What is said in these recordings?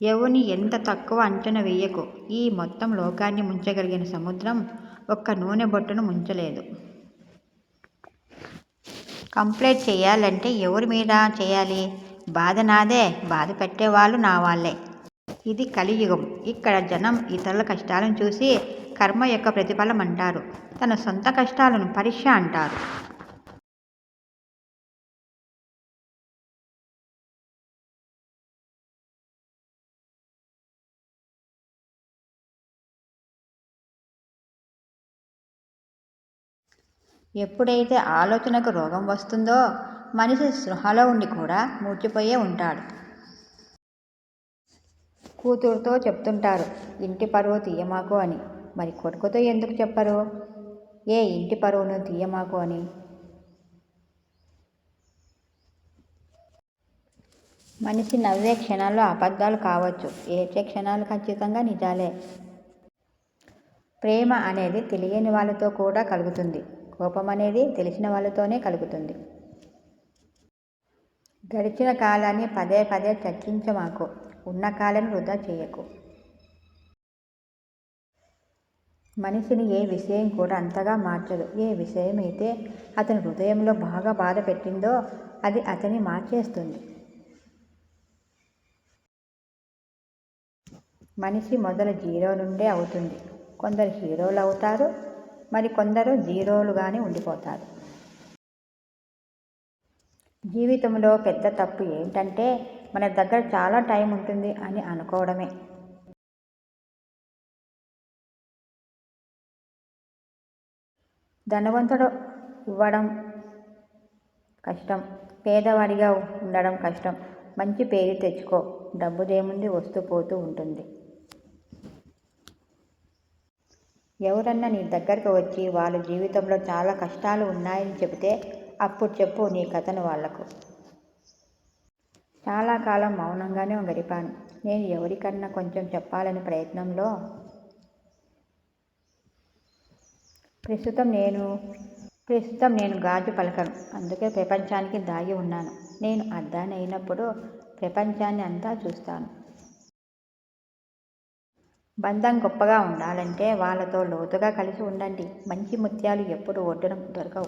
ఎవరిని ఎంత తక్కువ అంచనా వేయకు ఈ మొత్తం లోకాన్ని ముంచగలిగిన సముద్రం ఒక్క నూనె బొట్టును ముంచలేదు. కంప్లైంట్ చేయాలంటే ఎవరి మీద చేయాలి బాధ నాదే. బాధ పెట్టేవాళ్ళు నా వాళ్ళే ఇది కలియుగం. ఇక్కడ జనం ఇతరుల కష్టాలను చూసి కర్మ యొక్క ప్రతిఫలం అంటారు. తన సొంత కష్టాలను పరీక్ష అంటారు. ఎప్పుడైతే ఆలోచనకు రోగం వస్తుందో మనిషి స్పృహలో ఉండి కూడా మూర్చిపోయే ఉంటాడు. కూతురుతో చెప్తుంటారు ఇంటి పరువు తీయమాకు అని. మరి కొడుకుతో ఎందుకు చెప్పరు? ఏ ఇంటి పరువును తీయమాకు అని? మనిషి నవ్వే క్షణాల్లో అబద్ధాలు కావచ్చు. ఏడ్చే క్షణాలు ఖచ్చితంగా నిజాలే. ప్రేమ అనేది తెలియని వాళ్ళతో కూడా కలుగుతుంది. కోపం అనేది తెలిసిన వాళ్ళతోనే కలుగుతుంది. గడిచిన కాలాన్ని పదే పదే చర్చించమాకు. ఉన్న కాలాన్ని వృధా చేయకు మనిషిని ఏ విషయం కూడా అంతగా మార్చదు. ఏ విషయం అయితే అతని హృదయంలో బాగా బాధ పెట్టిందో అది అతని మార్చేస్తుంది. మనిషి మొదలు జీరో నుండే అవుతుంది. కొందరు హీరోలు అవుతారు. మరి కొందరు జీరోలుగానే ఉండిపోతారు. జీవితంలో పెద్ద తప్పు ఏంటంటే మన దగ్గర చాలా టైం ఉంటుంది అని అనుకోవడమే. ధనవంతుడు ఇవ్వడం కష్టం. పేదవాడిగా ఉండడం కష్టం. మంచి పేరు తెచ్చుకో. డబ్బుదేముంది వస్తూ పోతూ ఉంటుంది. ఎవరన్నా నీ దగ్గరకు వచ్చి వాళ్ళ జీవితంలో చాలా కష్టాలు ఉన్నాయని చెబితే అప్పుడు చెప్పు నీ కథను వాళ్ళకు. చాలా కాలం మౌనంగానే గడిపాను. నేను ఎవరికన్నా కొంచెం చెప్పాలనే ప్రయత్నంలో ప్రస్తుతం నేను ప్రస్తుతం నేను గాజు పలకను. అందుకే ప్రపంచానికి దాగి ఉన్నాను. నేను అద్దాన్ని అయినప్పుడు ప్రపంచాన్ని అంతా చూస్తాను. బంధం గొప్పగా ఉండాలంటే వాళ్ళతో లోతుగా కలిసి ఉండండి. మంచి ముత్యాలు ఎప్పుడు ఒడ్డున దొరకవు.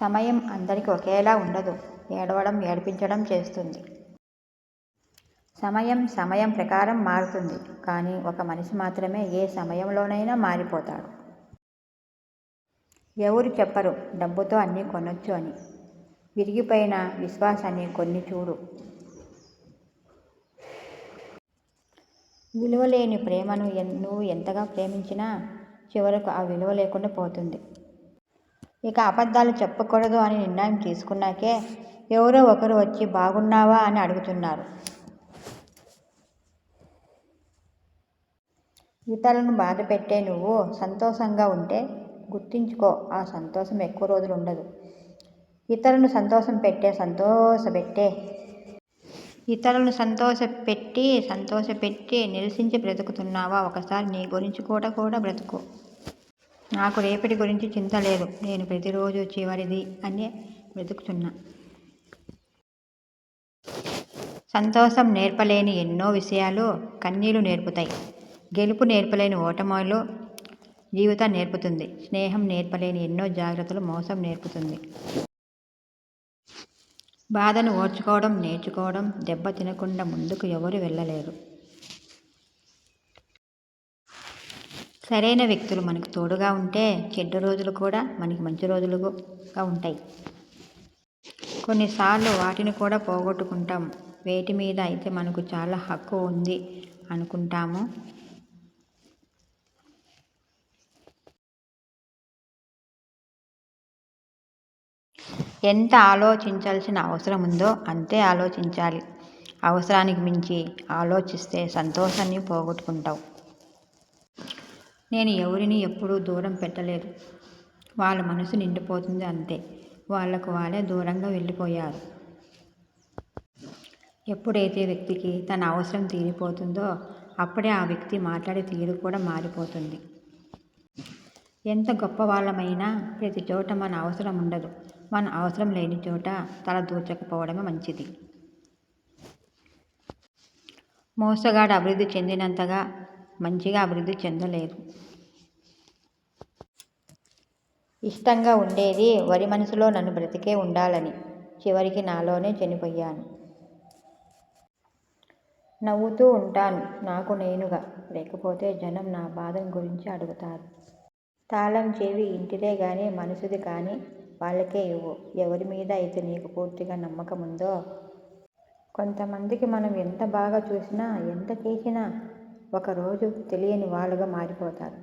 సమయం అందరికీ ఒకేలా ఉండదు. ఏడవడం ఏడిపించడం చేస్తుంది. సమయం సమయం ప్రకారం మారుతుంది. కానీ ఒక మనిషి మాత్రమే ఏ సమయంలోనైనా మారిపోతాడు. ఎవరు చెప్పరు డబ్బుతో అన్నీ కొనొచ్చు అని. విరిగిపోయిన విశ్వాసాన్ని కొన్ని చూడు. విలువలేని ప్రేమను నువ్వు ఎంతగా ప్రేమించినా చివరకు ఆ విలువ లేకుండా పోతుంది. ఇక అబద్ధాలు చెప్పకూడదు అని నిర్ణయం తీసుకున్నాకే ఎవరో ఒకరు వచ్చి బాగున్నావా అని అడుగుతున్నారు. ఇతరులను బాధపెట్టే నువ్వు సంతోషంగా ఉంటే గుర్తించుకో ఆ సంతోషం ఎక్కువ రోజులు ఉండదు. ఇతరులను సంతోషం పెట్టే సంతోషపెట్టే ఇతరులను సంతోషపెట్టి సంతోషపెట్టి నిరసించి బ్రతుకుతున్నావా ఒకసారి నీ గురించి కూడా కూడా బ్రతుకు. నాకు రేపటి గురించి చింత లేదు. నేను ప్రతిరోజు చివరిది అని బ్రతుకుతున్నా. సంతోషం నేర్పలేని ఎన్నో విషయాలు కన్నీళ్ళు నేర్పుతాయి. గెలుపు నేర్పలేని ఓటములు జీవితం నేర్పుతుంది. స్నేహం నేర్పలేని ఎన్నో జాగ్రత్తలు మోసం నేర్పుతుంది. బాధను ఓర్చుకోవడం నేర్చుకోవడం దెబ్బ తినకుండా ముందుకు ఎవరు వెళ్ళలేరు. సరైన వ్యక్తులు మనకు తోడుగా ఉంటే చెడ్డ రోజులు కూడా మనకి మంచి రోజులుగా ఉంటాయి. కొన్నిసార్లు వాటిని కూడా పోగొట్టుకుంటాం. వేటి మీద అయితే మనకు చాలా హక్కు ఉంది అనుకుంటాము ఎంత ఆలోచించాల్సిన అవసరం ఉందో అంతే ఆలోచించాలి. అవసరానికి మించి ఆలోచిస్తే సంతోషాన్ని పోగొట్టుకుంటావు. నేను ఎవరిని ఎప్పుడూ దూరం పెట్టలేదు. వాళ్ళ మనసు నిండిపోతుంది అంతే. వాళ్ళకు వాళ్ళే దూరంగా వెళ్ళిపోయారు. ఎప్పుడైతే వ్యక్తికి తన అవసరం తీరిపోతుందో అప్పుడే ఆ వ్యక్తి మాట్లాడే తీరు కూడా మారిపోతుంది. ఎంత గొప్ప వాళ్ళమైనా ప్రతి చోట మన అవసరం ఉండదు. మన అవసరం లేని చోట తల దూర్చకపోవడమే మంచిది. మోసగాడు అభివృద్ధి చెందినంతగా మంచిగా అభివృద్ధి చెందలేరు ఇష్టంగా ఉండేది వరి మనసులో నన్ను బ్రతికే ఉండాలని చివరికి నాలోనే చనిపోయాను. నవ్వుతూ ఉంటాను నాకు నేనుగా. లేకపోతే జనం నా బాధను గురించి అడుగుతారు. తాళం చెవి ఇంటిదే కానీ మనసుది కానీ వాళ్ళకే ఇవ్వు. ఎవరి మీద అయితే నీకు పూర్తిగా నమ్మకం ఉందో కొంతమందికి మనం ఎంత బాగా చూసినా ఎంత చేసినా ఒకరోజు తెలియని వాళ్ళుగా మారిపోతారు.